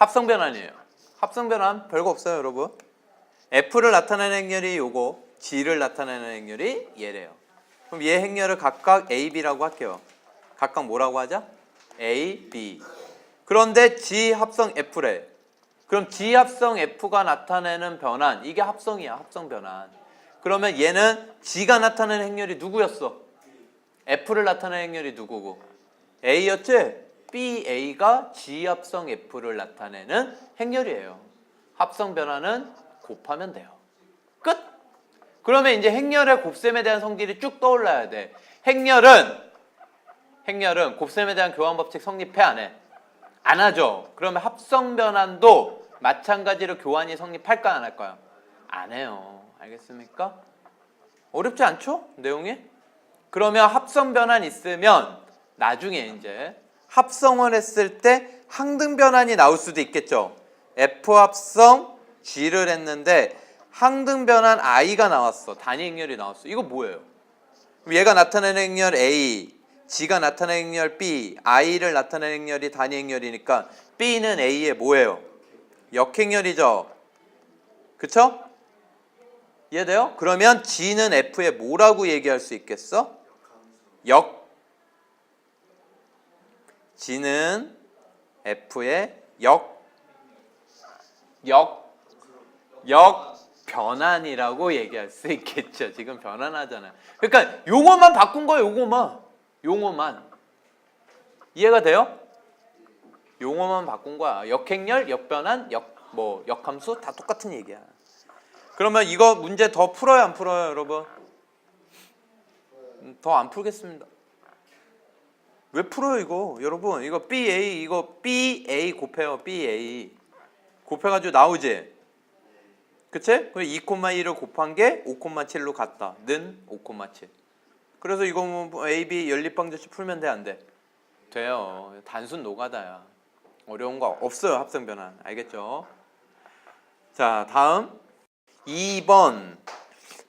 합성 변환이에요. 합성 변환 별거 없어요, 여러분. F를 나타내는 행렬이 요거, G를 나타내는 행렬이 얘래요. 그럼 얘 행렬을 각각 A, B라고 할게요. 각각 뭐라고 하자? A, B. 그런데 G 합성 F래. 그럼 G 합성 F가 나타내는 변환, 이게 합성이야, 합성 변환. 그러면 얘는 G가 나타내는 행렬이 누구였어? F를 나타내는 행렬이 누구고? A였지? BA가 G 합성 F를 나타내는 행렬이에요. 합성 변화는 곱하면 돼요. 끝. 그러면 이제 행렬의 곱셈에 대한 성질이 쭉 떠올라야 돼. 행렬은 행렬은 곱셈에 대한 교환 법칙 성립해 안 해? 안 하죠. 그러면 합성 변환도 마찬가지로 교환이 성립할까 안 할까요? 안 해요. 알겠습니까? 어렵지 않죠? 내용이? 그러면 합성 변환 있으면 나중에 이제 합성을 했을 때 항등 변환이 나올 수도 있겠죠. F 합성 G를 했는데 항등 변환 I가 나왔어. 단위 행렬이 나왔어. 이거 뭐예요? 얘가 나타내는 행렬 A, G가 나타내는 행렬 B, I를 나타내는 행렬이 단위 행렬이니까 B는 A의 뭐예요? 역행렬이죠. 그쵸? 이해돼요? 그러면 G는 F의 뭐라고 얘기할 수 있겠어? 역 G는 F의 역, 역, 역 변환이라고 얘기할 수 있겠죠. 지금 변환하잖아요. 그러니까 용어만 바꾼 거예요. 용어만, 용어만 이해가 돼요? 용어만 바꾼 거야. 역행렬, 역변환, 역 뭐 역함수 다 똑같은 얘기야. 그러면 이거 문제 더 풀어요, 안 풀어요, 여러분? 더 안 풀겠습니다. 왜 풀어요 이거? 여러분 이거 BA 이거 BA 곱해요 BA 곱해가지고 나오지 그치? 그럼 2,2를 곱한 게 5,7로 갔다. 는 5,7 그래서 이거 뭐 AB 연립방정식 풀면 돼 안 돼? 돼요. 단순 노가다야. 어려운 거 없어요 합성 변환. 알겠죠? 자 다음. 2번.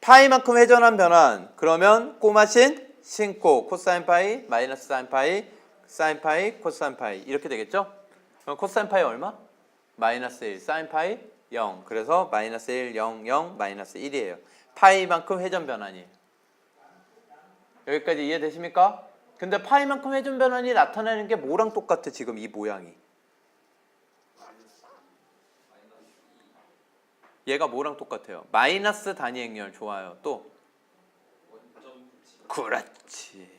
파이만큼 회전한 변환. 그러면 꼬마신 신고 코사인 파이 마이너스 사인 파이 사인 파이 코사인 파이 이렇게 되겠죠? 그럼 코사인 파이 얼마? 마이너스 1 사인 파이 0 그래서 마이너스 1 0 0 마이너스 1이에요 파이만큼 회전 변환이에요 여기까지 이해되십니까? 근데 파이만큼 회전 변환이 나타나는 게 뭐랑 똑같아 지금 이 모양이 얘가 뭐랑 똑같아요? 마이너스 단위 행렬 좋아요 또 그렇지.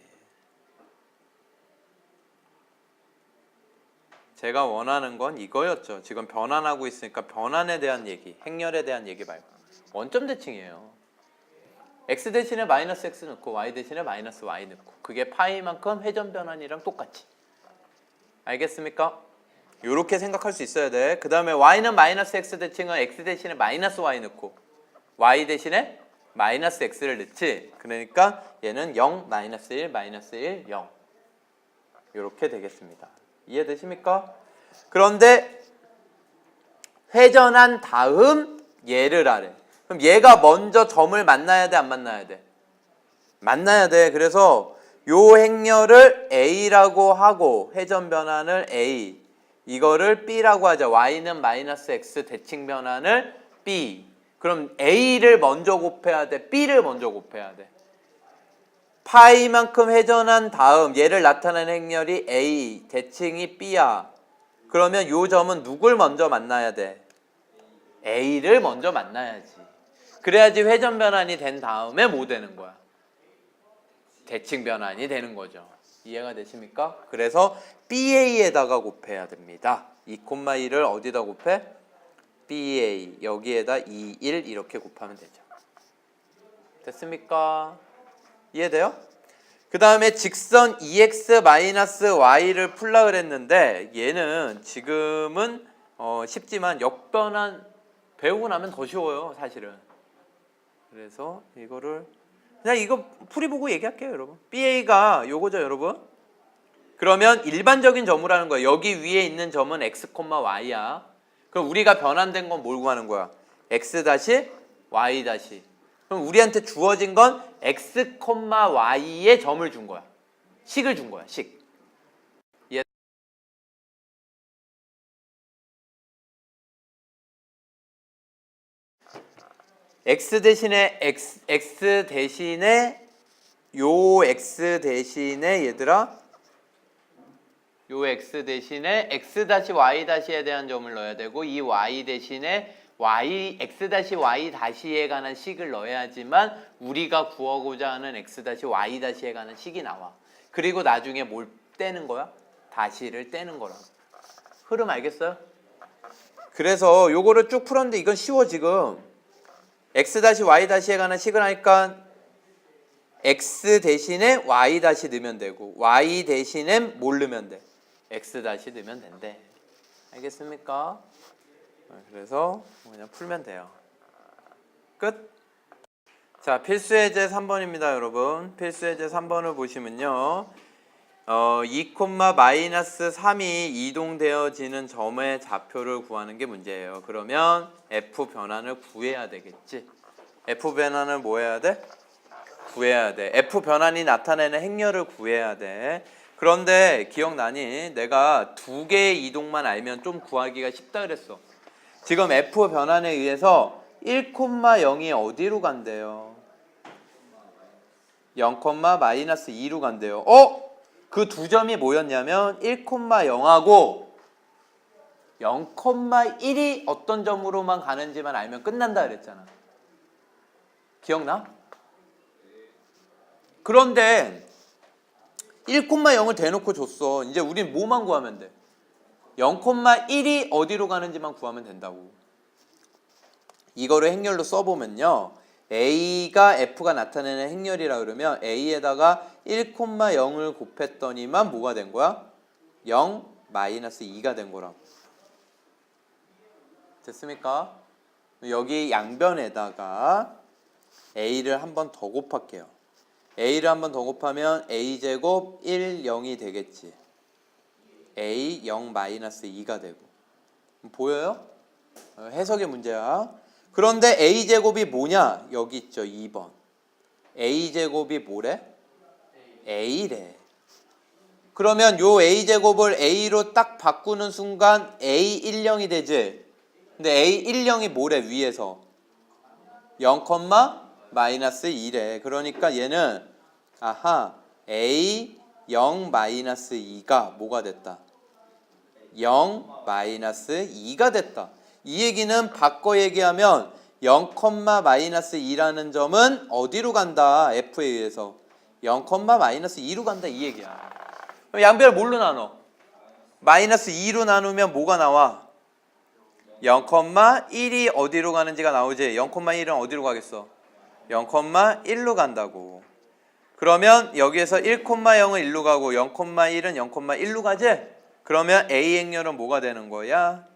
제가 원하는 건 이거였죠. 지금 변환하고 있으니까 변환에 대한 얘기, 행렬에 대한 얘기 말고 원점 대칭이에요. x 대신에 마이너스 x 넣고 y 대신에 마이너스 y 넣고 그게 파이만큼 회전 변환이랑 똑같이. 알겠습니까? 이렇게 생각할 수 있어야 돼. 그 다음에 y는 마이너스 x 대칭은 x 대신에 마이너스 y 넣고 y 대신에 마이너스 x를 넣지. 그러니까 얘는 0, 마이너스 1, 마이너스 1, 0 이렇게 되겠습니다. 이해되십니까? 그런데 회전한 다음 얘를 하래. 그럼 얘가 먼저 점을 만나야 돼, 안 만나야 돼? 만나야 돼. 그래서 요 행렬을 A라고 하고 회전 변환을 A 이거를 B라고 하자. Y는 마이너스 X 대칭 변환을 B 그럼 A를 먼저 곱해야 돼. B를 먼저 곱해야 돼. 파이만큼 회전한 다음 얘를 나타내는 행렬이 A, 대칭이 B야. 그러면 요 점은 누굴 먼저 만나야 돼? A를 먼저 만나야지. 그래야지 회전 변환이 된 다음에 뭐 되는 거야? 대칭 변환이 되는 거죠. 이해가 되십니까? 그래서 BA에다가 곱해야 됩니다. 2,2를 어디다 곱해? BA 여기에다 2, 1 이렇게 곱하면 되죠. 됐습니까? 이해돼요? 그 다음에 직선 EX-Y를 풀라 그랬는데 얘는 지금은 어, 쉽지만 역변환 배우고 나면 더 쉬워요 사실은 그래서 이거를 그냥 이거 풀이 보고 얘기할게요 여러분 BA가 요거죠 여러분 그러면 일반적인 점이라는 거예요 여기 위에 있는 점은 X, Y야 그럼 우리가 변환된 건 뭘 구하는 거야? x 다시 y 다시. 그럼 우리한테 주어진 건 x, y의 점을 준 거야. 식을 준 거야. 식. 얘. x 대신에 x, x 대신에 요 x 대신에 얘들아 요 x 대신에 x 다시 y 다시에 대한 점을 넣어야 되고 이 y 대신에 y x 다시 y 다시에 관한 식을 넣어야지만 우리가 구하고자 하는 x 다시 y 다시에 관한 식이 나와. 그리고 나중에 뭘 떼는 거야? 다시를 떼는 거라. 흐름 알겠어요? 그래서 요거를 쭉 풀었는데 이건 쉬워 지금. x 다시 y 다시에 관한 식을 하니까 x 대신에 y 다시 넣으면 되고 y 대신에 뭘 넣으면 돼? X 다시 넣으면 된대. 알겠습니까? 어, 그래서 그냥 풀면 돼요. 끝. 자, 필수 예제 3번입니다, 여러분. 필수 예제 3번을 보시면요. 어, 2, 마이너스 3이 이동되어지는 점의 좌표를 구하는 게 문제예요. 그러면 f 변환을 구해야 되겠지. f 변환을 뭐 해야 돼? 구해야 돼. f 변환이 나타내는 행렬을 구해야 돼. 그런데 기억나니? 내가 두 개의 이동만 알면 좀 구하기가 쉽다 그랬어. 지금 f 변환에 의해서 1,0이 어디로 간대요? 0, 마이너스 2로 간대요. 어? 그 두 점이 뭐였냐면 1,0하고 0,1이 어떤 점으로만 가는지만 알면 끝난다 그랬잖아. 기억나? 그런데 1,0을 대놓고 줬어. 이제 우린 뭐만 구하면 돼? 0,1이 어디로 가는지만 구하면 된다고. 이거를 행렬로 써보면요. A가 F가 나타내는 행렬이라 그러면 A에다가 1,0을 곱했더니만 뭐가 된 거야? 0 마이너스 2가 된 거라고. 됐습니까? 여기 양변에다가 A를 한 번 더 곱할게요. A를 한 번 더 곱하면 A제곱 1, 0이 되겠지. A 0 마이너스 2가 되고. 보여요? 어, 해석의 문제야. 그런데 A 제곱이 뭐냐? 여기 있죠. 2번. A 제곱이 뭐래? A래. 그러면 요 A 제곱을 A로 딱 바꾸는 순간 A 10이 되지. 근데 A 10이 뭐래 위에서? 0, 마이너스 2래. 그러니까 얘는 아하 A 0 마이너스 2가 뭐가 됐다? 0 마이너스 2가 됐다. 이 얘기는 바꿔 얘기하면 0, 마이너스 2라는 점은 어디로 간다? F에 의해서 0, 마이너스 2로 간다 이 얘기야. 그럼 양변을 뭘로 나눠? 마이너스 2로 나누면 뭐가 나와? 0, 1이 어디로 가는지가 나오지. 0, 1은 어디로 가겠어? 0, 1로 간다고. 그러면 여기에서 1, 0은 1로 가고 0, 1은 0, 1로 가지? 그러면 A 행렬은 뭐가 되는 거야?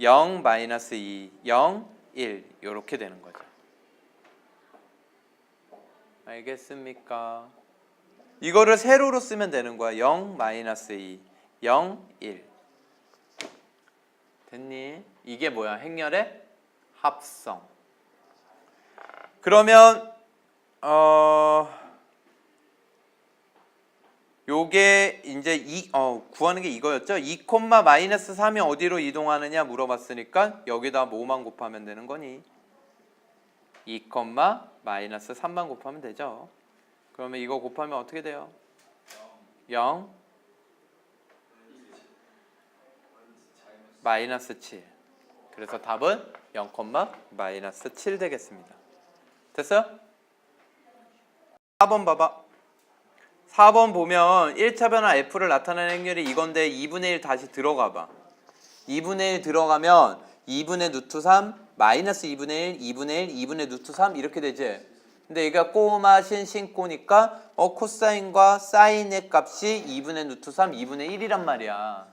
0 마이너스 2, 0, 1 이렇게 되는 거죠. 알겠습니까? 이거를 세로로 쓰면 되는 거야. 0 마이너스 2, 0, 1 됐니? 이게 뭐야? 행렬의 합성. 그러면 어 요게 이제 이 어, 구하는 게 이거였죠. 2, 마이너스 3이 어디로 이동하느냐 물어봤으니까 여기다 뭐만 곱하면 되는 거니? 2, 마이너스 3만 곱하면 되죠. 그러면 이거 곱하면 어떻게 돼요? 0 마이너스 7. 그래서 답은 0, 마이너스 7 되겠습니다. 됐어요? 4번 봐봐. 4번 보면 1차 변화 F를 나타내는 행렬이 이건데 2분의 1 다시 들어가 봐. 2분의 1 들어가면 2분의 루트 3 마이너스 2분의 1, 2분의 1, 2분의 루트 3 이렇게 되지. 근데 얘가 꼬마 신신 꼬니까 어 코사인과 사인의 값이 2분의 루트 3, 2분의 1이란 말이야.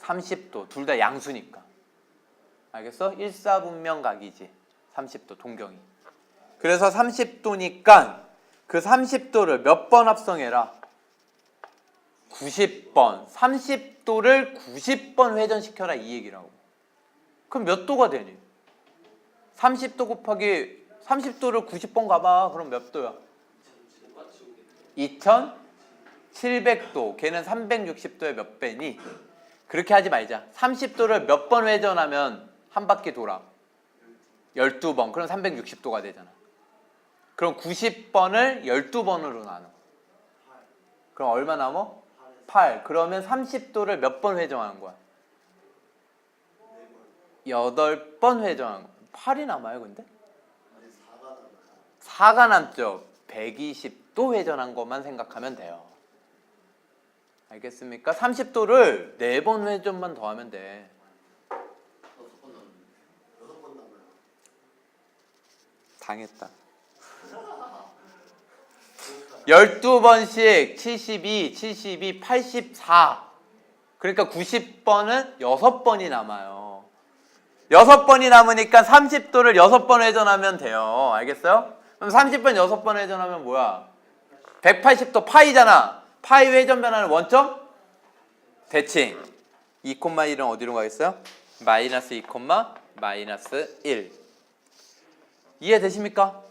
30도 둘 다 양수니까. 알겠어? 일사분명각이지. 30도 동경이. 그래서 30도니까 그 30도를 몇 번 합성해라? 90번. 30도를 90번 회전시켜라 이 얘기라고. 그럼 몇 도가 되니? 30도 곱하기 30도를 90번 가봐. 그럼 몇 도야? 2700도. 걔는 360도의 몇 배니? 그렇게 하지 말자. 30도를 몇 번 회전하면 한 바퀴 돌아? 12번. 그럼 360도가 되잖아. 그럼 90번을 12번으로 나눠. 그럼 얼마 남어? 8. 그러면 30도를 몇 번 회전하는 거야? 8번 회전하는 거야. 8이 남아요, 근데? 4가 남죠. 120도 회전한 것만 생각하면 돼요. 알겠습니까? 30도를 4번 회전만 더 하면 돼. 당했다. 12번씩 72, 72, 84. 그러니까 90번은 6번이 남아요. 6번이 남으니까 30도를 6번 회전하면 돼요. 알겠어요? 그럼 30번 6번 회전하면 뭐야? 180도 파이잖아. 파이 회전 변화는 원점? 대칭. 2,1은 어디로 가겠어요? 마이너스 2, 마이너스 1. 이해되십니까?